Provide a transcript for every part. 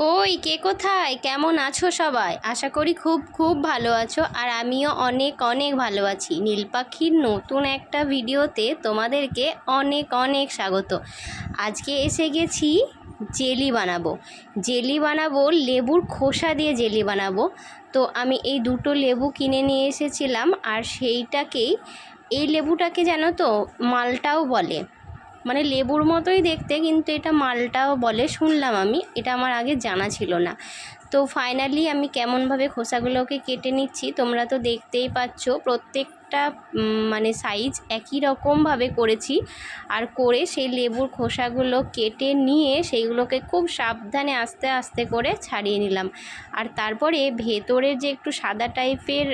কই? কে কোথায়? কেমন আছো সবাই? আশা করি খুব খুব ভালো আছো আর আমিও অনেক অনেক ভালো আছি। নীল পাখির নতুন একটা ভিডিওতে তোমাদেরকে অনেক অনেক স্বাগত। আজকে এসে গেছি জেলি বানাবো। জেলি বানাবো, লেবুর খোসা দিয়ে জেলি বানাবো। তো আমি এই দুটো লেবু কিনে নিয়ে এসেছিলাম আর সেইটাকেই, এই লেবুটাকে জানো তো মালটাও বলে। মানে লেবুর মতোই দেখতে, কিন্তু এটা মালটাও বলে শুনলাম আমি, এটা আমার আগে জানা ছিল না। তো ফাইনালি আমি কেমনভাবে খোসাগুলোকে কেটে নিচ্ছি তোমরা তো দেখতেই পাচ্ছ, প্রত্যেকটা মানে সাইজ একই রকমভাবে করেছি। আর করে সেই লেবুর খোসাগুলো কেটে নিয়ে সেইগুলোকে খুব সাবধানে আস্তে আস্তে করে ছাড়িয়ে নিলাম। আর তারপরে ভেতরের যে একটু সাদা টাইপের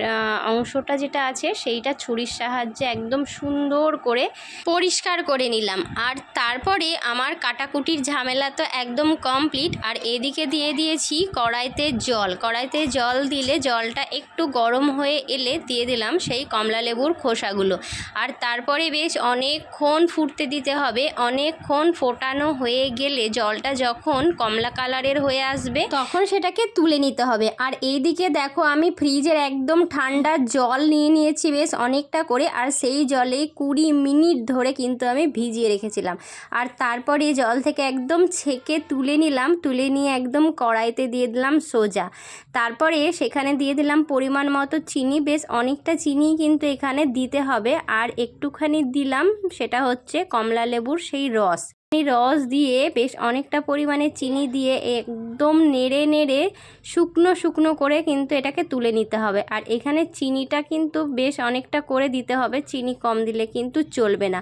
অংশটা যেটা আছে সেইটা ছুরির সাহায্যে একদম সুন্দর করে পরিষ্কার করে নিলাম। আর তারপরে আমার কাটাকুটির ঝামেলা তো একদম কমপ্লিট আর এদিকে দিয়ে দিয়েছি কড়াইতে জল। কড়াইতে জল দিলে জলটা একটু গরম হয়ে এলে দিয়ে দিলাম সেই কমলা লেবুর খোসাগুলো। আর তারপরে বেশ অনেকক্ষণ ফুটতে দিতে হবে। অনেকক্ষণ ফোটানো হয়ে গেলে জলটা যখন কমলা কালারের হয়ে আসবে, তখন সেটাকে তুলে নিতে হবে। আর এইদিকে দেখো আমি ফ্রিজের একদম ঠান্ডা জল নিয়ে নিয়েছি বেশ অনেকটা করে। আর সেই জলে কুড়ি মিনিট ধরে কিন্তু আমি ভিজিয়ে রেখেছিলাম। আর তারপরে জল থেকে একদম ছেঁকে তুলে নিলাম। তুলে নিয়ে একদম কড়াইতে দিয়ে দিলাম। সোজা। তারপরে সেখানে দিয়ে দিলাম পরিমাণ মতো চিনি। বেশ অনেকটা চিনি কিন্তু এখানে দিতে হবে। আর একটুখানি দিলাম, সেটা হচ্ছে কমলা লেবুর সেই রস। রস দিয়ে বেশ অনেকটা পরিমাণে চিনি দিয়ে একদম নেড়ে নেড়ে শুকনো শুকনো করে কিন্তু এটাকে তুলে নিতে হবে। আর এখানে চিনিটা কিন্তু বেশ অনেকটা করে দিতে হবে। চিনি কম দিলে কিন্তু চলবে না।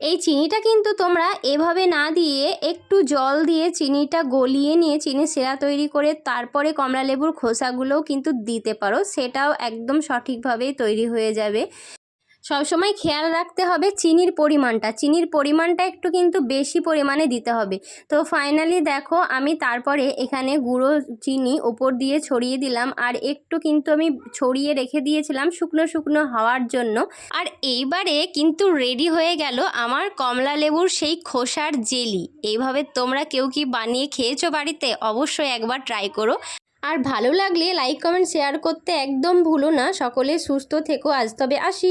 এই চিনিটা কিন্তু তোমরা এভাবে না দিয়ে একটু জল দিয়ে চিনিটা গলিয়ে নিয়ে চিনি সেরা তৈরি করে তারপরে কমলা লেবুর খোসাগুলোও কিন্তু দিতে পারো। সেটাও একদম সঠিকভাবেই তৈরি হয়ে যাবে। সবসময় খেয়াল রাখতে হবে চিনির পরিমাণটা। চিনির পরিমাণটা একটু কিন্তু বেশি পরিমাণে দিতে হবে। তো ফাইনালি দেখো, আমি তারপরে এখানে গুঁড়ো চিনি ওপর দিয়ে ছড়িয়ে দিলাম। আর একটু কিন্তু আমি ছড়িয়ে রেখে দিয়েছিলাম শুকনো শুকনো হওয়ার জন্য। আর এইবারে কিন্তু রেডি হয়ে গেল আমার কমলা লেবুর সেই খোসার জেলি। এইভাবে তোমরা কেউ কি বানিয়ে খেয়েছো বাড়িতে? অবশ্যই একবার ট্রাই করো। আর ভালো লাগলে লাইক কমেন্ট শেয়ার করতে একদম ভুলো না। সকলে সুস্থ থেকো। আজ তবে আসি।